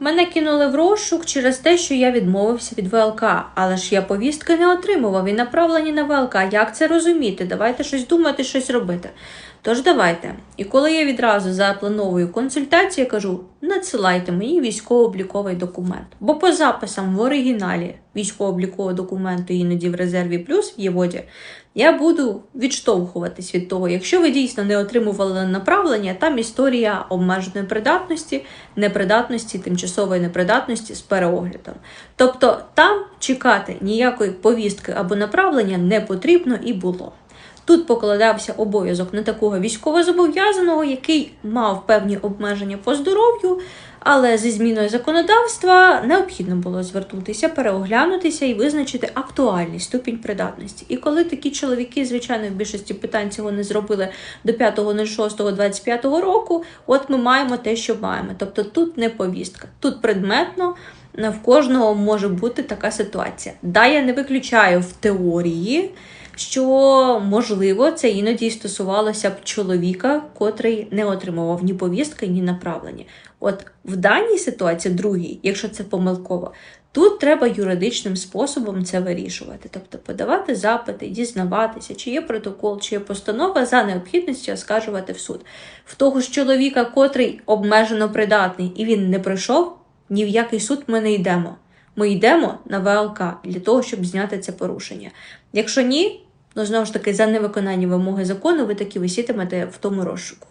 Мене кинули в розшук через те, що я відмовився від ВЛК, але ж я повістки не отримував і направлені на ВЛК. Як це розуміти? Давайте щось думати, щось робити. Тож давайте. І коли я відразу заплановую консультацію, я кажу: надсилайте мені військово-обліковий документ. Бо по записам в оригіналі військово-облікового документу іноді в резерві плюс в Єводі, я буду відштовхуватись від того, якщо ви дійсно не отримували направлення, там історія обмеженої придатності, непридатності, тимчасової непридатності з переоглядом. Тобто там чекати ніякої повістки або направлення не потрібно і було. Тут покладався обов'язок на такого військовозобов'язаного, який мав певні обмеження по здоров'ю, але зі зміною законодавства необхідно було звернутися, переоглянутися і визначити актуальний ступінь придатності. І коли такі чоловіки, звичайно, в більшості питань цього не зробили до 5.06.25 року, от ми маємо те, що маємо. Тобто тут не повістка, тут предметно. В кожного може бути така ситуація. Да, я не виключаю в теорії, що можливо це іноді стосувалося б чоловіка, котрий не отримував ні повістки, ні направлення. От в даній ситуації, другій, якщо це помилково, тут треба юридичним способом це вирішувати, тобто подавати запити, дізнаватися, чи є протокол, чи є постанова за необхідністю оскаржувати в суд. В того ж чоловіка, котрий обмежено придатний і він не пройшов, ні в який суд ми не йдемо. Ми йдемо на ВЛК для того, щоб зняти це порушення. Якщо ні, ну знову ж таки, за невиконання вимоги закону ви таки висітимете в тому розшуку.